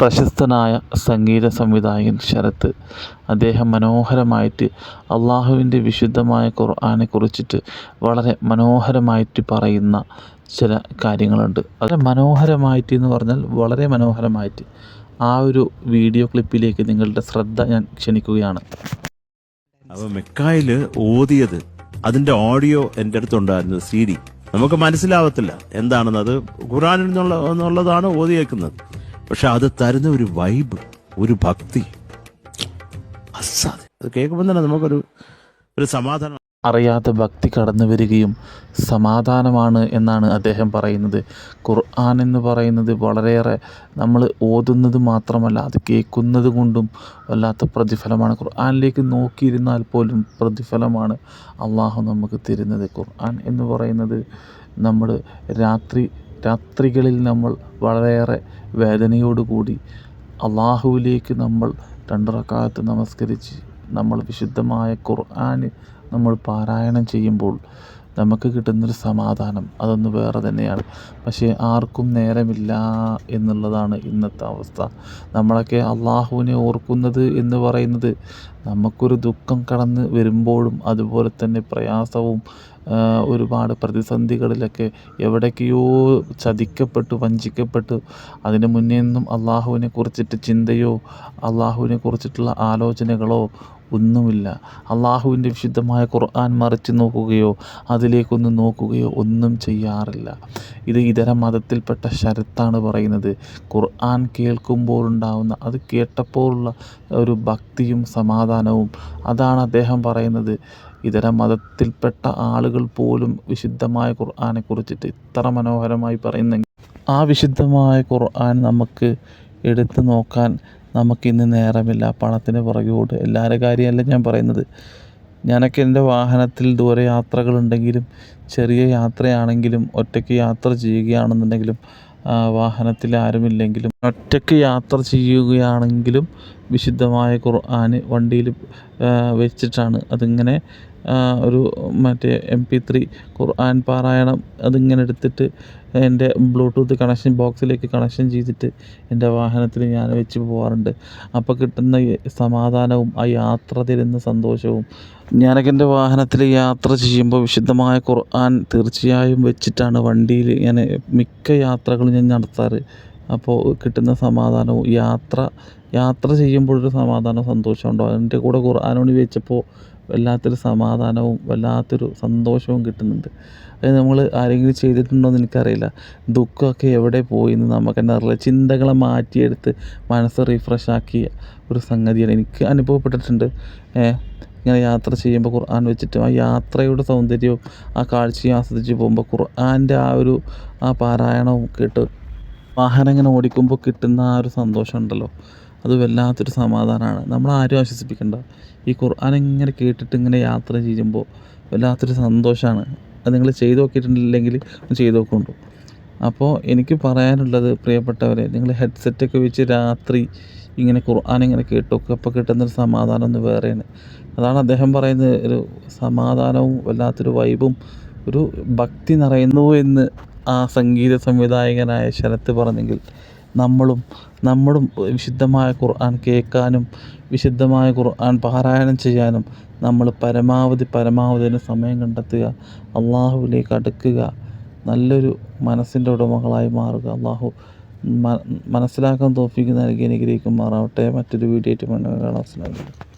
പ്രശസ്തനായ സംഗീത സംവിധായകൻ ശരത്ത് അദ്ദേഹം മനോഹരമായിട്ട് അള്ളാഹുവിന്റെ വിശുദ്ധമായ ഖുർആനെ കുറിച്ചിട്ട് വളരെ മനോഹരമായിട്ട് പറയുന്ന ചില കാര്യങ്ങളുണ്ട്. അത് മനോഹരമായിട്ട് എന്ന് പറഞ്ഞാൽ വളരെ മനോഹരമായിട്ട്. ആ ഒരു വീഡിയോ ക്ലിപ്പിലേക്ക് നിങ്ങളുടെ ശ്രദ്ധ ഞാൻ ക്ഷണിക്കുകയാണ്. അവ മെക്കായിൽ ഓതിയത് അതിന്റെ ഓഡിയോ എന്റെ അടുത്തുണ്ടായിരുന്നു സി ഡി. നമുക്ക് മനസ്സിലാവത്തില്ല എന്താണെന്നത്. ഖുറാനിൽ നിന്നുള്ള എന്നുള്ളതാണ് ഓതിയേക്കുന്നത്. പക്ഷെ അത് തരുന്ന ഒരു വൈബ് ഒരു ഭക്തി. അസാധ്യം. അത് കേൾക്കുമ്പോൾ തന്നെ നമുക്കൊരു ഒരു സമാധാനം. അറിയാതെ ഭക്തി കടന്നു വരികയും സമാധാനമാണ് എന്നാണ് അദ്ദേഹം പറയുന്നത്. ഖുർആൻ എന്ന് പറയുന്നത് വളരെയേറെ നമ്മൾ ഓതുന്നത് മാത്രമല്ല അത് കേൾക്കുന്നത് കൊണ്ടും വല്ലാത്ത പ്രതിഫലമാണ്. ഖുർആനിലേക്ക് നോക്കിയിരുന്നാൽ പോലും പ്രതിഫലമാണ് അള്ളാഹു നമുക്ക് തരുന്നത്. ഖുർആൻ എന്ന് പറയുന്നത് നമ്മൾ രാത്രി രാത്രികളിൽ നമ്മൾ വളരെയേറെ വേദനയോടുകൂടി അള്ളാഹുവിലേക്ക് നമ്മൾ രണ്ട് റക്കാത്ത് നമസ്കരിച്ച് നമ്മൾ വിശുദ്ധമായ ഖുർആൻ നമ്മൾ പാരായണം ചെയ്യുമ്പോൾ നമുക്ക് കിട്ടുന്നൊരു സമാധാനം അതൊന്ന് വേറെ തന്നെയാണ്. പക്ഷേ ആർക്കും നേരമില്ല എന്നുള്ളതാണ് ഇന്നത്തെ അവസ്ഥ. നമ്മളൊക്കെ അള്ളാഹുവിനെ ഓർക്കുന്നത് എന്ന് പറയുന്നത് നമുക്കൊരു ദുഃഖം കടന്ന് വരുമ്പോഴും അതുപോലെ തന്നെ പ്രയാസവും ഒരുപാട് പ്രതിസന്ധികളിലൊക്കെ എവിടേക്കെയോ ചതിക്കപ്പെട്ടു വഞ്ചിക്കപ്പെട്ടു. അതിന് മുന്നേ ഒന്നും അള്ളാഹുവിനെ കുറിച്ചിട്ട് ചിന്തയോ അള്ളാഹുവിനെ കുറിച്ചിട്ടുള്ള ആലോചനകളോ ഒന്നുമില്ല. അള്ളാഹുവിന്റെ വിശുദ്ധമായ ഖുർആൻ മറിച്ച് നോക്കുകയോ അതിലേക്കൊന്ന് നോക്കുകയോ ഒന്നും ചെയ്യാറില്ല. ഇത് ഇതര മതത്തിൽപ്പെട്ട ശരത്താണ് പറയുന്നത്. ഖുർആൻ കേൾക്കുമ്പോൾ ഉണ്ടാവുന്ന അത് കേട്ടപ്പോഴുള്ള ഒരു ഭക്തിയും സമാധാനവും. അതാണ് അദ്ദേഹം പറയുന്നത്. ഇതര മതത്തിൽപ്പെട്ട ആളുകൾ പോലും വിശുദ്ധമായ ഖുർആനെ കുറിച്ചിട്ട് ഇത്ര മനോഹരമായി പറയുന്നെങ്കിൽ ആ വിശുദ്ധമായ ഖുർആൻ നമുക്ക് എടുത്തു നോക്കാൻ നമുക്കിന്ന് നേരമില്ല. പണത്തിന് പുറകോട്ട് എല്ലാവരുടെ കാര്യമല്ല ഞാൻ പറയുന്നത്. ഞാനൊക്കെ എന്റെ വാഹനത്തിൽ ദൂരെ യാത്രകളുണ്ടെങ്കിലും ചെറിയ യാത്രയാണെങ്കിലും ഒറ്റയ്ക്ക് യാത്ര ചെയ്യുകയാണെന്നുണ്ടെങ്കിലും വാഹനത്തിൽ ആരുമില്ലെങ്കിലും ഒറ്റയ്ക്ക് യാത്ര ചെയ്യുകയാണെങ്കിലും വിശുദ്ധമായ ഖുർആൻ വണ്ടിയിൽ വെച്ചിട്ടാണ്. അതിങ്ങനെ ഒരു മറ്റേ എം പി ത്രീ ഖുർആൻ പാരായണം അതിങ്ങനെ എടുത്തിട്ട് എന്റെ ബ്ലൂടൂത്ത് കണക്ഷൻ ബോക്സിലേക്ക് കണക്ഷൻ ചെയ്തിട്ട് എന്റെ വാഹനത്തിൽ ഞാൻ വെച്ച് പോകാറുണ്ട് അപ്പോൾ കിട്ടുന്ന സമാധാനവും ആ യാത്ര തരുന്ന സന്തോഷവും ഞാനൊക്കെ എന്റെ വാഹനത്തിൽ യാത്ര ചെയ്യുമ്പോൾ വിശുദ്ധമായ ഖുർആൻ തീർച്ചയായും വെച്ചിട്ടാണ് വണ്ടിയിൽ ഞാൻ മിക്ക യാത്രകളും ഞാൻ നടത്താറ്. അപ്പോൾ കിട്ടുന്ന സമാധാനവും യാത്ര യാത്ര ചെയ്യുമ്പോഴൊരു സമാധാനവും സന്തോഷവും ഉണ്ടാവും. അതിന്റെ കൂടെ ഖുർആനോണി വെച്ചപ്പോൾ വല്ലാത്തൊരു സമാധാനവും വല്ലാത്തൊരു സന്തോഷവും കിട്ടുന്നുണ്ട്. അത് നമ്മൾ ആരെങ്കിലും ചെയ്തിട്ടുണ്ടോ എന്ന് എനിക്കറിയില്ല. ദുഃഖമൊക്കെ എവിടെ പോയി എന്ന് നമുക്ക് തന്നെ അറിയില്ല. ചിന്തകളെ മാറ്റിയെടുത്ത് മനസ്സ് റീഫ്രഷാക്കിയ ഒരു സംഗതിയാണ്. എനിക്ക് അനുഭവപ്പെട്ടിട്ടുണ്ട്. ഇങ്ങനെ യാത്ര ചെയ്യുമ്പോൾ ഖുർആൻ വെച്ചിട്ട് ആ യാത്രയുടെ സൗന്ദര്യവും ആ കാഴ്ചയും ആസ്വദിച്ച് പോകുമ്പോൾ ഖുർആന്റെ ആ ഒരു ആ പാരായണവും കേട്ട് വാഹനം ഇങ്ങനെ ഓടിക്കുമ്പോൾ കിട്ടുന്ന ആ ഒരു സന്തോഷം ഉണ്ടല്ലോ അത് വല്ലാത്തൊരു സമാധാനമാണ് നമ്മൾ ആരും ആശ്വസിപ്പിക്കണ്ട. ഈ ഖുർആൻ ഇങ്ങനെ കേട്ടിട്ട് ഇങ്ങനെ യാത്ര ചെയ്യുമ്പോൾ വല്ലാത്തൊരു സന്തോഷമാണ് അത് നിങ്ങൾ ചെയ്തു നോക്കിയിട്ടുണ്ടെങ്കിൽ ചെയ്തു നോക്കുന്നുണ്ടോ. അപ്പോൾ എനിക്ക് പറയാനുള്ളത് പ്രിയപ്പെട്ടവരെ നിങ്ങൾ ഹെഡ്സെറ്റൊക്കെ വെച്ച് രാത്രി ഇങ്ങനെ ഖുർആൻ ഇങ്ങനെ കേട്ട് നോക്കുക അപ്പോൾ കിട്ടുന്നൊരു സമാധാനം ഒന്ന് വേറെയാണ്. അതാണ് അദ്ദേഹം പറയുന്നത്. ഒരു സമാധാനവും വല്ലാത്തൊരു വൈബും ഒരു ഭക്തി നിറയുന്നു എന്ന് ആ സംഗീത സംവിധായകനായ ശരത്ത് പറഞ്ഞെങ്കിൽ നമ്മളും നമ്മളും വിശുദ്ധമായ ഖുർആൻ കേൾക്കാനും വിശുദ്ധമായ ഖുർആൻ പാരായണം ചെയ്യാനും നമ്മൾ പരമാവധി പരമാവധി സമയം കണ്ടെത്തുക അള്ളാഹുവിലേക്ക് അടുക്കുക നല്ലൊരു മനസ്സിന്റെ ഉടമകളായി മാറുക. അള്ളാഹു മനസ്സിലാക്കാൻ തോഫിക്ക് നൽകി അനുഗ്രഹിക്കുമാറാവട്ടെ. മറ്റൊരു വീഡിയോ ആയിട്ട് കാണാം.